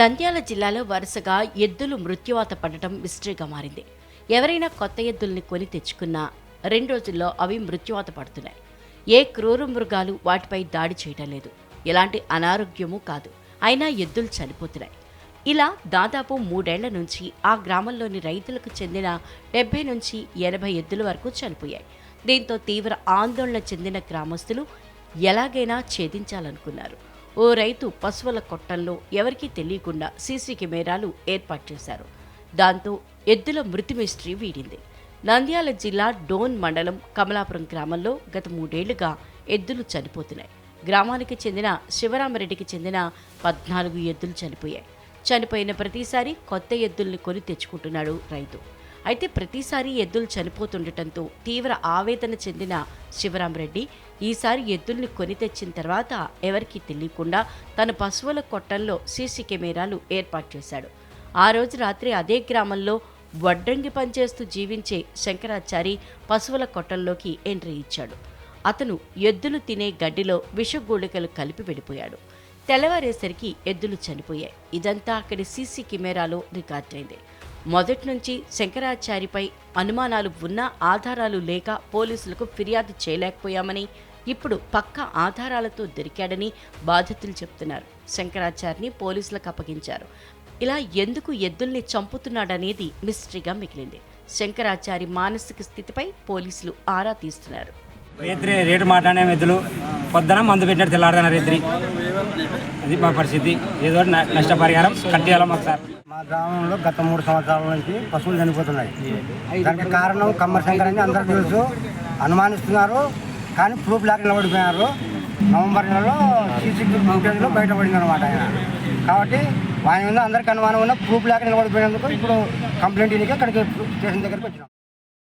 నంద్యాల జిల్లాలో వరుసగా ఎద్దులు మృత్యువాత పడటం మిస్టరీగా మారింది. ఎవరైనా కొత్త ఎద్దుల్ని కొని తెచ్చుకున్నా రెండు రోజుల్లో అవి మృత్యువాత పడుతున్నాయి. ఏ క్రూర మృగాలు వాటిపై దాడి చేయటం లేదు. ఎలాంటి అనారోగ్యమూ కాదు. అయినా ఎద్దులు చనిపోతున్నాయి. ఇలా దాదాపు మూడేళ్ళ నుంచి ఆ గ్రామంలోని రైతులకు చెందిన డెబ్బై నుంచి ఎనభై ఎద్దుల వరకు చనిపోయాయి. దీంతో తీవ్ర ఆందోళన చెందిన గ్రామస్తులు ఎలాగైనా ఛేదించాలనుకున్నారు. ఓ రైతు పశువుల కొట్టంలో ఎవరికీ తెలియకుండా సీసీ కెమెరాలు ఏర్పాటు చేశారు. దాంతో ఎద్దుల మృతి మిస్టరీ వీడింది. నంద్యాల జిల్లా డోన్ మండలం కమలాపురం గ్రామంలో గత మూడేళ్ళుగా ఎద్దులు చనిపోతున్నాయి. గ్రామానికి చెందిన శివరామరెడ్డికి చెందిన పద్నాలుగు ఎద్దులు చనిపోయాయి. చనిపోయిన ప్రతిసారి కొత్త ఎద్దుల్ని కొని తెచ్చుకుంటున్నాడు రైతు. అయితే ప్రతిసారి ఎద్దులు చనిపోతుండటంతో తీవ్ర ఆవేదన చెందిన శివరామరెడ్డి ఈసారి ఎద్దుల్ని కొని తెచ్చిన తర్వాత ఎవరికీ తెలియకుండా తన పశువుల కొట్టంలో సీసీ కెమెరాలు ఏర్పాటు చేశాడు. ఆ రోజు రాత్రి అదే గ్రామంలో వడ్రంగి పనిచేస్తూ జీవించే శంకరాచారి పశువుల కొట్టంలోకి ఎంట్రీ ఇచ్చాడు. అతను ఎద్దులు తినే గడ్డిలో విషగూళికలు కలిపి వెళ్ళిపోయాడు తెల్లవారేసరికి ఎద్దులు చనిపోయాయి. ఇదంతా అక్కడి సీసీ కెమెరాలో రికార్డైంది. మొదటి నుంచి శంకరాచారిపై అనుమానాలు ఉన్నా ఆధారాలు లేక పోలీసులకు ఫిర్యాదు చేయలేకపోయామని ఇప్పుడు పక్క ఆధారాలతో దొరికాడని బాధితులు చెప్తున్నారు. శంకరాచారిని పోలీసులకు అప్పగించారు. ఇలా ఎందుకు ఎద్దుల్ని చంపుతున్నాడనేది మిస్టరీగా మిగిలింది. శంకరాచారి మానసిక స్థితిపై పోలీసులు ఆరా తీస్తున్నారు. రేత్రి రేటు మాట్లాడే ఎద్దులు. పొద్దున మందు పెట్టినట్టు తెల్లాడుతున్నారు రేత్రి అది మా పరిస్థితి. ఏదో నష్టపరిహారం కట్టేయాలి మాకు సార్ మా గ్రామంలో గత మూడు సంవత్సరాల నుంచి పశువులు చనిపోతున్నాయి. దానికి కారణం కమ్మర్ శంకర్ అని అందరూ తెలుసు. అనుమానిస్తున్నారు. కానీ ప్రూఫ్ లేక నిలబడిపోయినారు. నవంబర్ నెలలో సీసీ ఫుటేజ్లో బయటపడింది అనమాట ఆయన. కాబట్టి ఆయన మీద అందరికీ అనుమానం ఉన్న ప్రూఫ్ లేక నిలబడిపోయినందుకు ఇప్పుడు కంప్లైంట్ ఇనికి అక్కడికి స్టేషన్ దగ్గరికి వచ్చినాం.